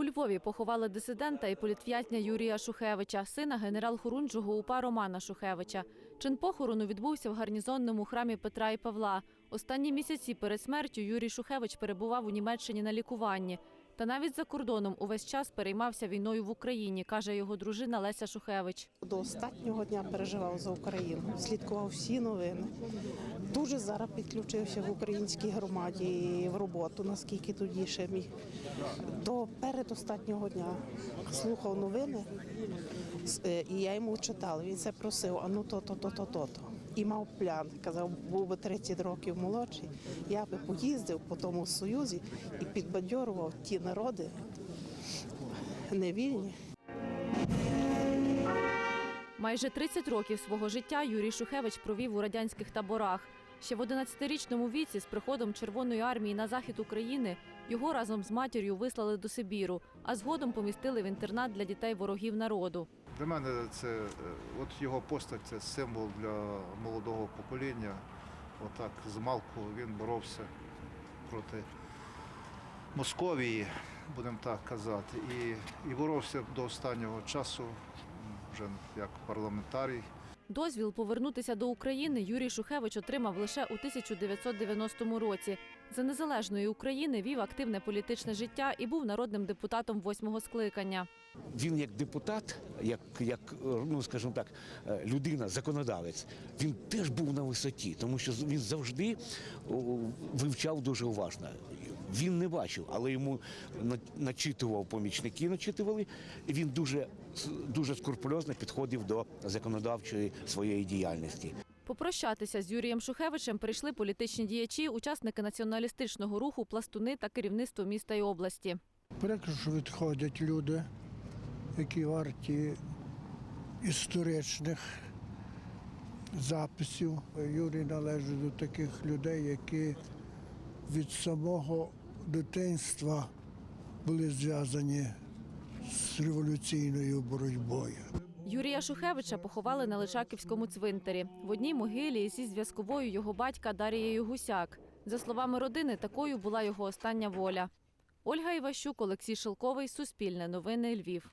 У Львові поховали дисидента і політв'язня Юрія Шухевича, сина генерал-хорунжого УПА Романа Шухевича. Чин похорону відбувся в гарнізонному храмі Петра і Павла. Останні місяці перед смертю Юрій Шухевич перебував у Німеччині на лікуванні. Та навіть за кордоном увесь час переймався війною в Україні, каже його дружина Леся Шухевич. До останнього дня переживав за Україну, слідкував всі новини. Дуже зараз підключився в українській громаді в роботу, наскільки тоді ще міг. До передостаннього дня слухав новини, е, і я йому читала. Він це просив, а ну то, то, то, то. то. І мав план. Казав, був би 30 років молодший, я би поїздив по тому Союзі і підбадьорував ті народи невільні. Майже 30 років свого життя Юрій Шухевич провів у радянських таборах. Ще в 11-річному віці з приходом Червоної армії на захід України його разом з матір'ю вислали до Сибіру, а згодом помістили в інтернат для дітей ворогів народу. Для мене це е, от його постать це символ для молодого покоління. Отак з малку він боровся проти Московії, будемо так казати, і, і боровся до останнього часу, вже як парламентарій. Дозвіл повернутися до України Юрій Шухевич отримав лише у 1990 році. За незалежної України вів активне політичне життя і був народним депутатом восьмого скликання. Він як депутат, як, як ну скажімо так, е, людина, законодавець, він теж був на висоті, тому що він завжди вивчав дуже уважно. Він не бачив, але йому начитував помічники, начитували. І він дуже, дуже скрупульозно підходив до законодавчої своєї діяльності. Попрощатися з Юрієм Шухевичем прийшли політичні діячі, учасники націоналістичного руху, пластуни та керівництво міста і області. Прикро, що відходять люди, які варті історичних записів. Юрій належить до таких людей, які від самого дитинства були зв'язані з революційною боротьбою. Юрія Шухевича поховали на Личаківському цвинтарі. В одній могилі зі зв'язковою його батька Дарією Гусяк. За словами родини, такою була його остання воля. Ольга Іващук, Олексій Шелковий, Суспільне новини Львів.